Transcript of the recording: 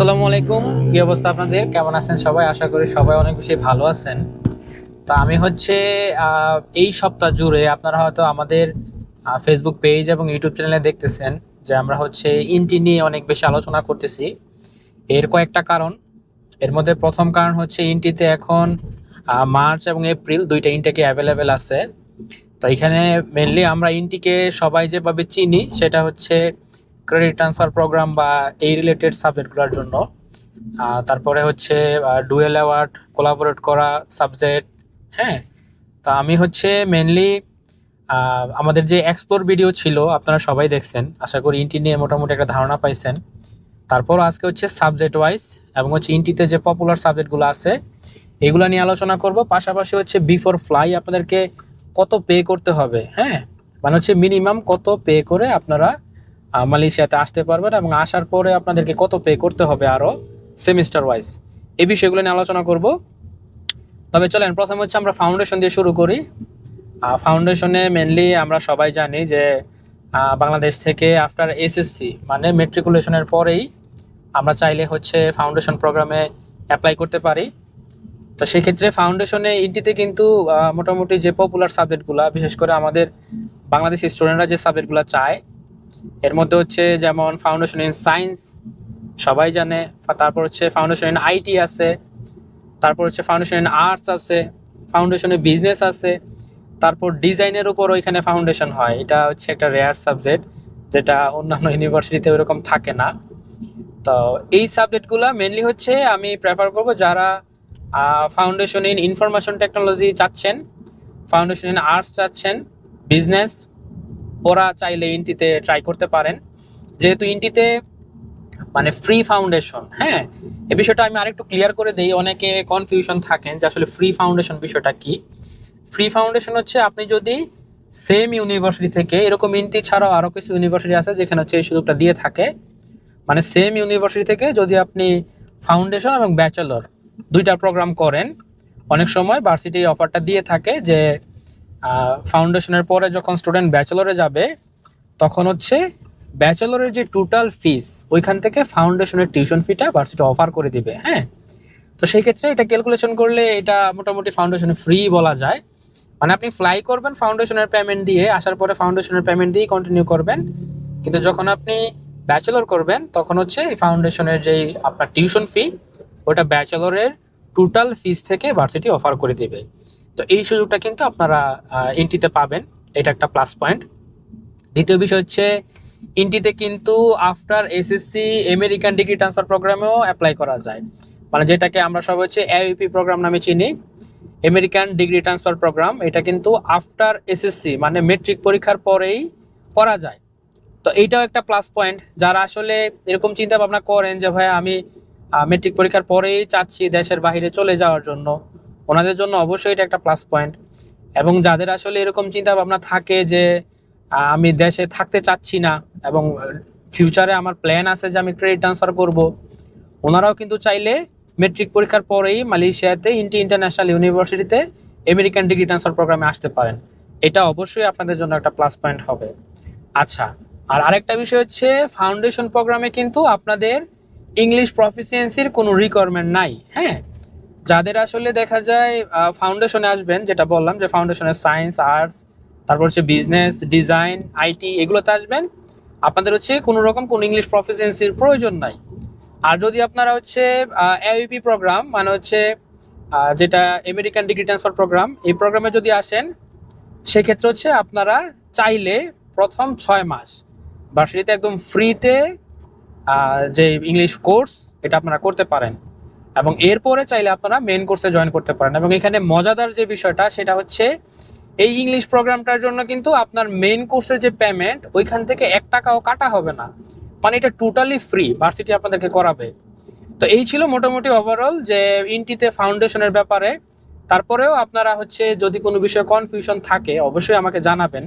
আসসালামু আলাইকুম। কি অবস্থা আপনাদের? কেমন আছেন সবাই? আশা করি সবাই অনেক বেশি ভালো আছেন। তো আমি হচ্ছে এই সপ্তাহ জুড়ে আপনারা হয়তো আমাদের ফেসবুক পেজ এবং ইউটিউব চ্যানেলে দেখতেছেন যে আমরা হচ্ছে ইনটি নিয়ে অনেক বেশি আলোচনা করতেছি। এর কয়েকটা কারণ। এর মধ্যে প্রথম কারণ হচ্ছে ইনটিতে এখন মার্চ এবং এপ্রিল দুইটা ইনটেকে অ্যাভেলেবেল আছে। তো এখানে মেনলি আমরা ইনটিকে সবাই যেভাবে চিনি সেটা হচ্ছে ক্রেডিট ট্রান্সফার প্রোগ্রাম বা এই রিলেটেড সাবজেক্টগুলোর জন্য। তারপরে হচ্ছে ডুয়েল অ্যাওয়ার্ড কোলাবোরেট করা সাবজেক্ট হ্যাঁ? তা আমি হচ্ছে মেনলি আমাদের যে এক্সপ্লোর ভিডিও ছিল, আপনারা সবাই দেখছেন। আশা করি ইনটি নিয়ে মোটামুটি একটা ধারণা পাইছেন। তারপর আজকে হচ্ছে সাবজেক্ট ওয়াইজ এবং হচ্ছে ইনটিতে যে পপুলার সাবজেক্টগুলো আছে, এগুলো নিয়ে আলোচনা করব। পাশাপাশি হচ্ছে বিফোর ফ্লাই আপনাদেরকে কত পে করতে হবে হ্যাঁ? মানে হচ্ছে মিনিমাম কত পে করে আপনারা মালয়েশিয়াতে আসতে পারবেন এবং আসার পরে আপনাদেরকে কত পে করতে হবে আরও সেমিস্টার ওয়াইজ এই বিষয়গুলো নিয়ে আলোচনা করব। তবে চলেন, প্রথম হচ্ছে আমরা ফাউন্ডেশন দিয়ে শুরু করি। ফাউন্ডেশনে মেনলি আমরা সবাই জানি যে বাংলাদেশ থেকে আফটার এসএসসি মানে মেট্রিকুলেশনের পরেই আমরা চাইলে হচ্ছে ফাউন্ডেশন প্রোগ্রামে অ্যাপ্লাই করতে পারি। তো সেই ক্ষেত্রে ফাউন্ডেশনে ইন্টিতে কিন্তু মোটামুটি যে পপুলার সাবজেক্টগুলো বিশেষ করে আমাদের বাংলাদেশি স্টুডেন্টরা যে সাবজেক্টগুলো চায় এর মধ্যে হচ্ছে যেমন ফাউন্ডেশন ইন সায়েন্স সবাই জানে। তারপর হচ্ছে ফাউন্ডেশন ইন আইটি আছে, তারপর হচ্ছে ফাউন্ডেশন ইন আর্টস আছে ফাউন্ডেশনে বিজনেস আছে, তারপর ডিজাইনের উপর ওইখানে ফাউন্ডেশন হয়। এটা হচ্ছে একটা রেয়ার সাবজেক্ট যেটা অন্যান্য ইউনিভার্সিটিতে ওইরকম থাকে না। তো এই সাবজেক্টগুলো মেনলি হচ্ছে আমি প্রেফার করব যারা ফাউন্ডেশন ইন ইনফরমেশন টেকনোলজি চাচ্ছেন ফাউন্ডেশন ইন আর্টস চাচ্ছেন বিজনেস ওরা চাইলে ইনটিতে ট্রাই করতে পারেন। যেহেতু ইনটিতে মানে ফ্রি ফাউন্ডেশন হ্যাঁ? এ বিষয়টা আমি আরেকটু ক্লিয়ার করে দিই। অনেকে কনফিউশন থাকেন যে আসলে ফ্রি ফাউন্ডেশন বিষয়টা কি? ফ্রি ফাউন্ডেশন হচ্ছে আপনি যদি সেম ইউনিভার্সিটি থেকে, এরকম ইনটি ছাড়াও আরও কিছু ইউনিভার্সিটি আছে যেখানে হচ্ছে এই সুযোগটা দিয়ে থাকে। মানে সেম ইউনিভার্সিটি থেকে যদি আপনি ফাউন্ডেশন এবং ব্যাচেলর দুইটা প্রোগ্রাম করেন, অনেক সময় ভার্সিটি অফারটা দিয়ে থাকে যে ফাউন্ডেশনের পরে যখন স্টুডেন্ট ব্যাচেলরে যাবে, তখন হচ্ছে ব্যাচেলরের যে টোটাল ফিস ওইখান থেকে ফাউন্ডেশনের টিউশন ফিটা ভার্সিটি অফার করে দিবে হ্যাঁ? তো সেই ক্ষেত্রে এটা ক্যালকুলেশন করলে এটা মোটামুটি ফাউন্ডেশনে ফ্রি বলা যায়। মানে আপনি ফ্লাই করবেন ফাউন্ডেশনের পেমেন্ট দিয়ে, আসার পরে ফাউন্ডেশনের পেমেন্ট দিয়েই কন্টিনিউ করবেন। কিন্তু যখন আপনি ব্যাচেলর করবেন, তখন হচ্ছে এই ফাউন্ডেশনের যেই আপনার টিউশন ফি ওটা ব্যাচেলরের টোটাল ফিস থেকে ভার্সিটি অফার করে দিবে। তো এই সুযোগটা কিন্তু আপনারা ইনটিতে পাবেন। এটা একটা প্লাস পয়েন্ট দ্বিতীয় বিষয় হচ্ছে ইনটিতে কিন্তু after SSC American degree transfer প্রোগ্রামেও apply করা যায়। মানে যেটাকে আমরা সবাই হচ্ছে এআইপি প্রোগ্রাম নামে চিনি। আমেরিকান ডিগ্রি ট্রান্সফার প্রোগ্রাম এটা কিন্তু আফটার এসএসসি মানে মেট্রিক পরীক্ষার পরেই করা যায়। তো এইটাও একটা প্লাস পয়েন্ট যারা আসলে এরকম চিন্তা ভাবনা করেন যে ভাই আমি মেট্রিক পরীক্ষার পরেই চাচ্ছি দেশের বাইরে চলে যাওয়ার জন্য। ওনাদের জন্য অবশ্যই এটা একটা প্লাস পয়েন্ট এবং যাদের আসলে এরকম চিন্তা ভাবনা থাকে যে আমি দেশে থাকতে চাচ্ছি না এবং ফিউচারে আমার প্ল্যান আছে যে আমি ক্রেডিট ট্রান্সফার করব, ওনারাও কিন্তু চাইলে মেট্রিক পরীক্ষার পরেই মালয়েশিয়াতে ইন্টি ইন্টারন্যাশনাল ইউনিভার্সিটিতে আমেরিকান ডিগ্রি ট্রান্সফার প্রোগ্রামে আসতে পারেন। এটা অবশ্যই আপনাদের জন্য একটা প্লাস পয়েন্ট হবে। আচ্ছা আর আরেকটা বিষয় হচ্ছে ফাউন্ডেশন প্রোগ্রামে কিন্তু আপনাদের ইংলিশ প্রফিসিয়েন্সির কোনো রিকোয়ারমেন্ট নাই হ্যাঁ? যাদের আসলে দেখা যায় ফাউন্ডেশনে আসবেন, যেটা বললাম যে ফাউন্ডেশনের সায়েন্স আর্টস তারপর হচ্ছে বিজনেস ডিজাইন আইটি এগুলোতে আসবেন। আপনাদের হচ্ছে কোনো রকম কোনো ইংলিশ প্রফিসিয়েন্সির প্রয়োজন নাই। আর যদি আপনারা হচ্ছে এআইপি প্রোগ্রাম মানে হচ্ছে যেটা আমেরিকান ডিগ্রি ট্রান্সফার প্রোগ্রাম এই প্রোগ্রামে যদি আসেন, সেক্ষেত্রে হচ্ছে আপনারা চাইলে প্রথম ছয় মাস ভার্সিটিতে একদম ফ্রিতে যে ইংলিশ কোর্স এটা আপনারা করতে পারেন। এবং এরপরে চাইলে আপনারা মেন কোর্সে জয়েন করতে পারেন। এবং এখানে মজাদার যে বিষয়টা, সেটা হচ্ছে এই ইংলিশ প্রোগ্রামটার জন্য কিন্তু আপনার মেইন কোর্সের যে পেমেন্ট ওইখান থেকে এক টাকাও কাটা হবে না। মানে এটা টোটালি ফ্রি ভার্সিটি আপনাদেরকে করাবে। তো এই ছিল মোটামুটি ওভারঅল যে ইনটিতে ফাউন্ডেশনের ব্যাপারে। তারপরেও আপনারা হচ্ছে যদি কোনো বিষয়ে কনফিউশন থাকে, অবশ্যই আমাকে জানাবেন।